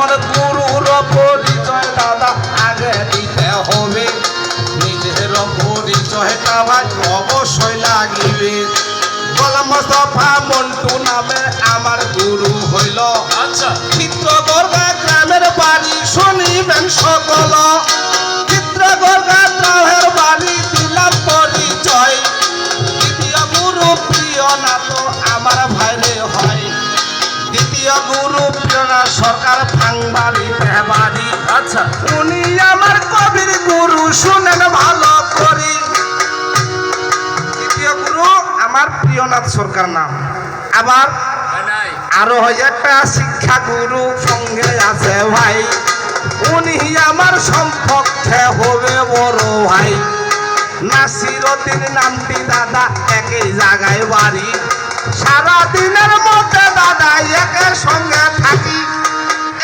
যেমন গুরুর পরিচয় দাদা আগে দিতে হবে। নিজের পরিচয়টা ভাই অবশ্যই লাগিবে। গোলাম মোস্তফা মন্টু নামে আমার গুরু হইল। আচ্ছা। চিত্রগর্গা গ্রামের বাড়ি শুনিবেন সকল। চিত্রগর্গা ভাঙবাড়ি বাড়ি। আচ্ছা। উনি আমার কবির গুরু শুনেন ভালো করি। দ্বিতীয় গুরু আমার প্রিয়নাথ সরকার নাম। আবার আরও একটা শিক্ষা গুরু সঙ্গে আছে ভাই। উনি আমার সম্পক্ষে হবে বড় ভাই। নাসিরতির নামটি দাদা একই জায়গায় বাড়ি। সারা দিনের মধ্যে দাদা একের সঙ্গে থাকি।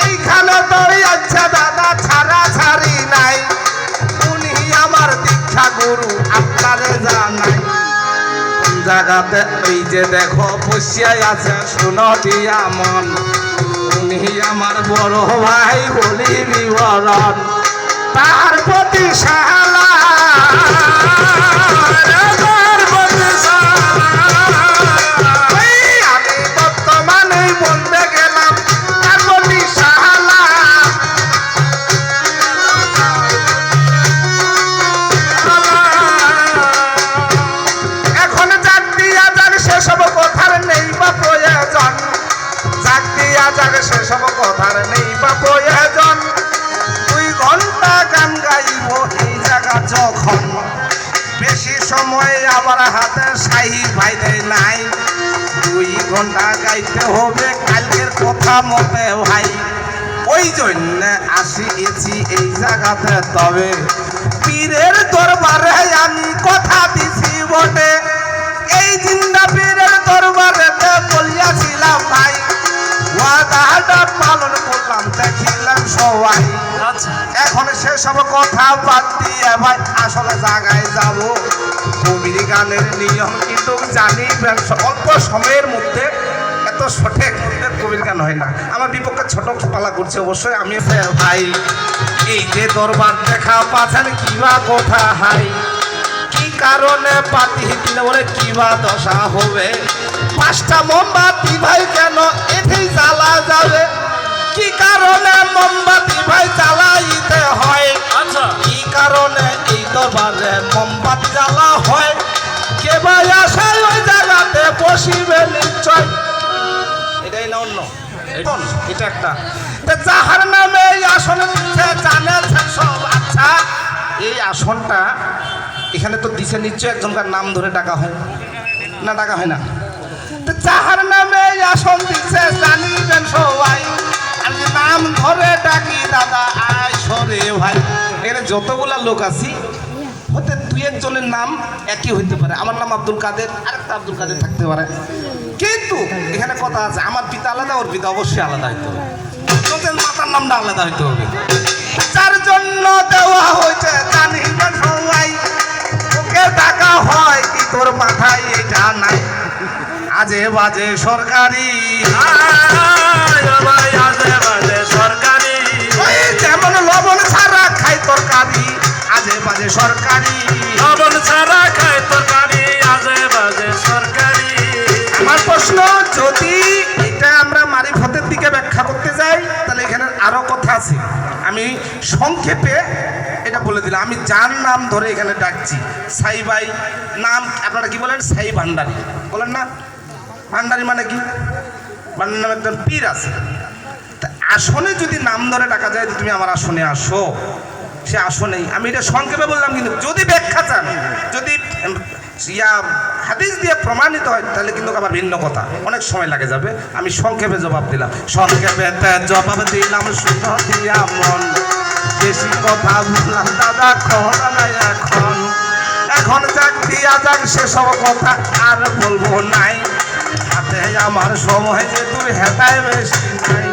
এইখানে দড়ি দাদা, ছাড়া ছাড়ি নাই। উনি জায়গাতে এই যে দেখো, বসিয়াই আছে, শুনো দিয়া মন। উনি আমার বড় ভাই, বলি বিবরণ। তার প্রতি সালা যাক সেসব কথার নেই প্রয়োজন দুই ঘণ্টা গান গাইব এই জায়গা যখন। বেশি সময় আমার হাতে সাহি ভাইদে নাই। দুই ঘণ্টা গাইতে হবে কালকের কথা মতে ভাই। ওই জন্য আসিয়েছি এই জায়গাতে তবে। পীরের দরবারে আমি কথা দিছি বটে। এই জিন্দা পীরের দরবারে বলিয়াছিলাম ভাই ওয়াদাটা পালন করলাম দেখিলাম সবাই। আচ্ছা। এখন সেসব কথা বাদ দিয়ে ভাই আসলে জায়গায় যাব। কবির গানের নিয়ম কিন্তু জানিবেন অল্প সময়ের মধ্যে এত সঠিক কবির গান হয় না। আমার বিপক্ষে ছোট পালা করছে অবশ্যই আমি ভাই। এই যে দরবার দেখা পাচ্ছেন কিবা কথা হাই? কি কারণে পাতি দিলে বলে কিবা দশা হবে? পাঁচটা মোমবাতি ভাই কেন এতেই জ্বালা যাবে? কি কারণে মোমবাতি ভাই জ্বালাইতে হয়? আচ্ছা। কি কারণে এই দরবারে মোমবাতি জ্বালা হয়? কে ভাই আসে ওই জায়গাতে বসিবে নিশ্চয়? এটাই না অন্য? এটা- একটা। যাহার নামে এই আসন জানেছেন সব। আচ্ছা এই আসনটা এখানে তো দিছে নিশ্চয় একজনকার নাম ধরে ডাকা হয়। না ডাকা হয় না? যাহার নামে আসন দিচ্ছে জানিবেন সবাই। আর নাম ধরে ডাকি, দাদা আয় সরে ভাই। এখানে যতগুলা লোক আছি হতে দুই একজনের নাম একই হইতে পারে। আমার নাম আব্দুল কাদের, আরেকটা আব্দুল কাদের থাকতে পারে। কিন্তু এখানে কথা আছে, আমার পিতা আলাদা, ওর পিতা অবশ্যই আলাদা হইতে হবে। তোদের মাতার নামটা আলাদা হইতে হবে। যার জন্য দেওয়া হয়েছে, জানিবেন সবাই। ওকে টাকা হয় কি তোর মাথায়, এটা নাই। আজে বাজে সরকারি। আজে বাজে সরকারি। যেমন লবণ ছাড়া খাই তরকারি আজে বাজে সরকারি। লবণ ছাড়া খায় তরকারি আজে বাজে সরকারি। আমার প্রশ্ন যদি এটা আমরা মারিফতের দিকে ব্যাখ্যা করতে যাই তাহলে এখানে আরও কথা আছে। আমি সংক্ষেপে এটা বলে দিলাম। আমি যার নাম ধরে এখানে ডাকছি সাই ভাই নাম আপনারা কি বলেন? সাই ভান্ডারি বলেন না? ভান্ডারি মানে কি? ভান্ডারি নামে একজন পীর আছে। তা আসনে যদি নাম ধরে ডাকা যায় যে তুমি আমার আসনে আসো। সে আসনেই। আমি এটা সংক্ষেপে বললাম, কিন্তু যদি ব্যাখ্যা চান, যদি ইয়া, হাদিস দিয়ে প্রমাণিত হয়, তাহলে কিন্তু আবার ভিন্ন কথা। অনেক সময় লাগে যাবে। আমি সংক্ষেপে জবাব দিলাম। সংক্ষেপে জবাব দিলাম দিয়া মন। বেশি কথা বললাম, দাদা নাই এখন। এখন যাক, দিয়া যাক, সেসব কথা আর বলব নাই। হাতে আমার সময় যে তুই হেতায় বেশি নাই।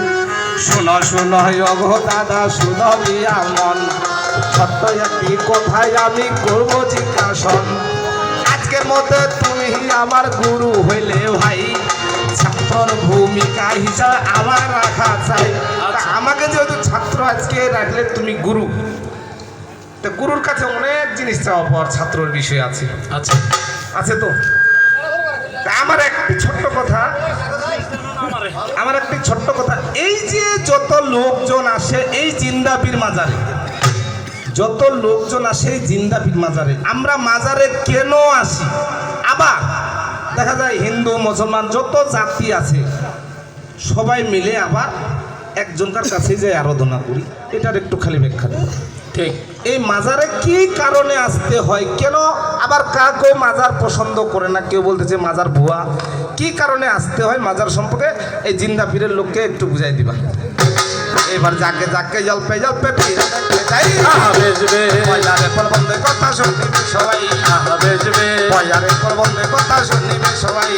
শোনো শোনো অঘ দাদা শুনো দিয়া মন সত্য একটি কথায় আমি করব জিজ্ঞাসন। আজকের মধ্যে তুমি আমার গুরু হইলে ভাই। ছাত্রর ভূমিকা হিসাবে আমার রাখা চাই। তা আমাকে যে আজকে রাখলে তুমি গুরু। তা গুরুর কাছে অনেক জিনিস চাওয়া পাওয়ার ছাত্রর বিষয় আছে। আচ্ছা। আছে তা? আমার একটি ছোট্ট কথা। আমার একটি ছোট্ট কথা। এই যে যত লোকজন আসে, এই জিন্দাবির মাজারে, যত লোকজন আসে এই জিন্দাবির মাজারে, আমরা মাজারে কেন আসি? আবার দেখা যায় হিন্দু, মুসলমান, যত জাতি আছে, সবাই মিলে আবার একজনকার কাছে যে আরাধনা করি, এটার একটু খালি ব্যাখ্যা দিন। ঠিক এই মাজারে কি কারণে আসতে হয়? কেন আবার কাকে মাজার পছন্দ করে না? কেউ বলতেছে মাজার ভুয়া। কি কারণে আসতে হয় মাজার সম্পর্কে? এই জিন্দা পীরের লোককে একটু বুঝাই দিবা। এবার যাকে যাকে জলপে জলপে কথা শুনিবে সবাই। বেজবে প্রবন্ধে কথা শুনিবে সবাই।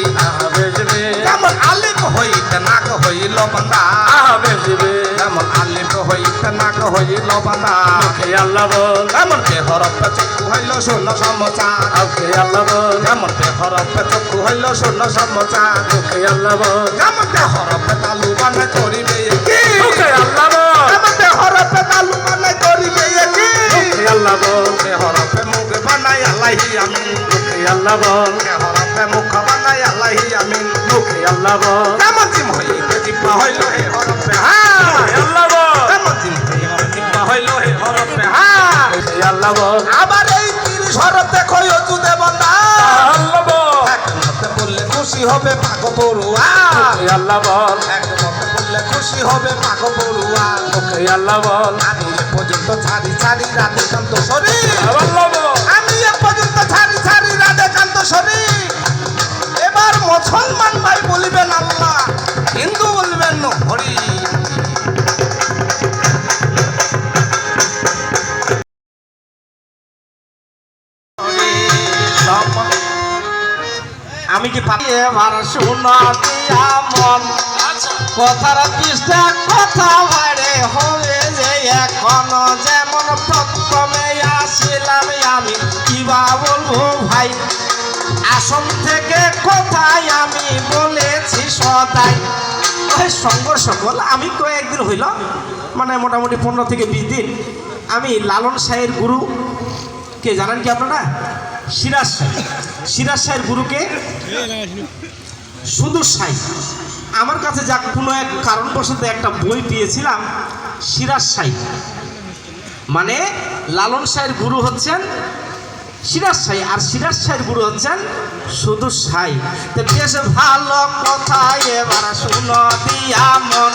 বেজবে কেমন আলিপ হইতে নাক হইল বান্দা আহা বেজবে কেমন আলিপ হইতে নাক হইল মুখে আল্লাহ বল। কেমন দেহরপ্পে চক্ষু হইল শূন্য সমাচার মুখে আল্লাহ বল। কেমন দেহরপ্পে চক্ষু হইল শূন্য সমাচার মুখে আল্লাহ বল। কেমন দেহরপ্পে তালু বানাই করিবে কি? মুখে আল্লাহ বল। কেমন দেহরপ্পে তালু বানাই করিবে কি? মুখে আল্লাহ বল। দেহরপ্পে মুখ বানাই আল্লাহি আমিন। মুখে আল্লাহ বল। দেহরপ্পে মুখ বানাই আল্লাহি আমিন। মুখে আল্লাহ বল। কেমন জিম হইতে জিব্বা হইল হে হরপ্পে হ্যাঁ আবার এই তিরিশ হরপ্পে কই অজুদে বন্দা আল্লাহ বল। একমতে বললে খুশি হবে পাগ পড়ুয়া। আল্লাহ বল। একমতে বললে খুশি হবে পাগ পড়ুয়া। মুখে আল্লাহ বল। আমি এ পর্যন্ত ছাড়ি ছাড়ি রাধে কান্ত শরীর। আল্লাহ বল। আমি এ পর্যন্ত ছাড়ি ছাড়ি রাধে কান্ত শরীর। এবার মুসলমান ভাই বলিবেন আল্লাহ হিন্দু বলবেন হরি কি এবার শোনা দিয়া মন কথার পৃষ্ঠা কথা বাইরে হবে যে এখন যেমন প্রথমে আসিলাম আমি কিবা বলব ভাই? আসন থেকে কোথায় আমি বলেছি সদাই? সঙ্গর সকল আমি কয়েকদিন হইল মানে মোটামুটি পনেরো থেকে বিশ দিন আমি লালন সাহের গুরু। কে জানেন কি আপনারা? সিরাজ সাহেব সিরাজ সাহের গুরুকে শুধু সাই আমার কাছে যা কোনো এক কারণবশত একটা বই পেয়েছিলাম সিরাজ সাই মানে লালন সাহের গুরু হচ্ছেন সিরাজ সাই আর সিরাজ সাহের গুরু হচ্ছেন শুধু সাই তো বেশ ভালো কথা এবার শুনো দিয়া মন।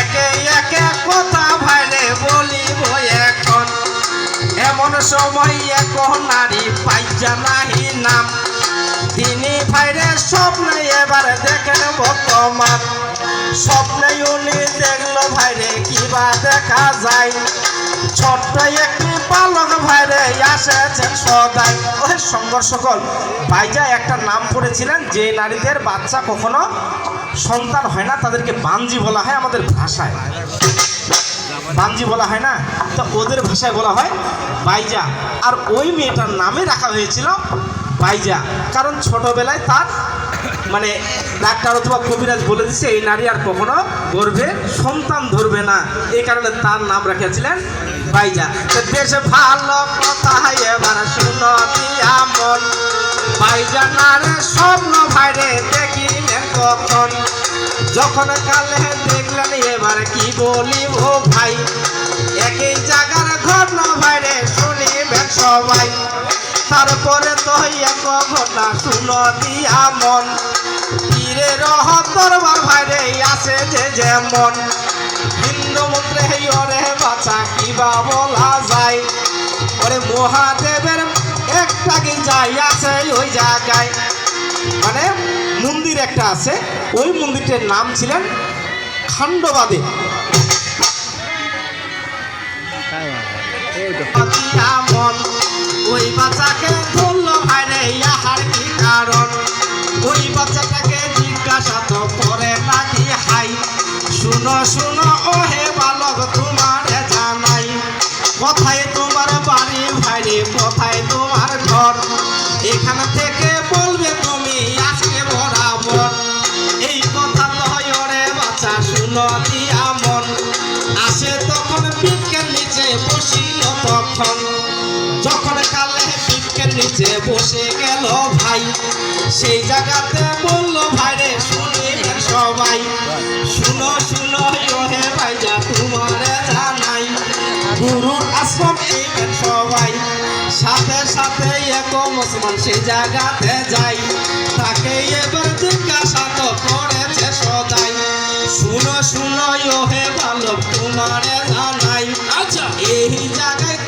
একে একে কথা ভাইরে এখন এমন সময় এখন নারী পাইজা নাহি নাম। তিনি ভাইরে স্বপ্নে এবার দেখেন বর্তমান। স্বপ্নে উনি দেখল ভাইরে কিবা দেখা যায়। ছোট্ট একটি বালক ভাইরে আসেছেন সদাই। ওই সংঘর্ষ সকল, ভাইজা একটা নাম পড়েছিলেন যে নারীদের বাচ্চা কখনো সন্তান হয় না, তাদেরকে বাঞ্জি বলা হয় আমাদের ভাষায়। বাঞ্জি বলা হয় না? তো ওদের ভাষায় বলা হয় বাইজা। আর ওই মেয়েটার নামে রাখা হয়েছিল বাইজা। কারণ ছোটবেলায় তার মানে ডাক্তার অথবা কবিরাজ বলে দিচ্ছে এই নারী আর কখনো গর্ভে সন্তান ধরবে না। এই কারণে তার নাম রেখেছিলেন বাইজা। বেশ ভালো কথা এবার দিয়া বাইজা স্বপ্ন ভাইরে দেখিলেন কখন? যখন কালে দেখলেন, এবার কি বলিব ভাই? একই জায়গার ঘটনা ভাইরে শুনিবেন সবাই। তারপরে তো এক ঘটনা শুনো দিয়া মন। তীরে রহ দরবার ভাইরে আছে যে যেমন। হিন্দু মন্ত্রে ওরে বাচ্চা কিবা বলা যায়? ওরে মহাদেবের একটা কি যাই আছে ওই জায়গায়। মন্দির একটা আছে, ওই মন্দিরটার নাম ছিলেন খান্ডবাদে কি কারণ? করে হাই। শুনো শুনো ও তখন যখন কালে বৃক্ষের নিচে বসে গেল ভাই, সেই জায়গাতে বলল, ভাই রে শুনিবেন সবাই। শুনো শুনো ওহে ভাই যা তোমার জানাই। গুরুর আশ্রম সবাই। সাথে সাথে এক মুসলমান সেই জায়গাতে যাই তাকে এবার জিজ্ঞাসা তো করেছে সদাই। শুনো শুনো ওহে বালক তোমার আচ্ছা, এই জায়গায়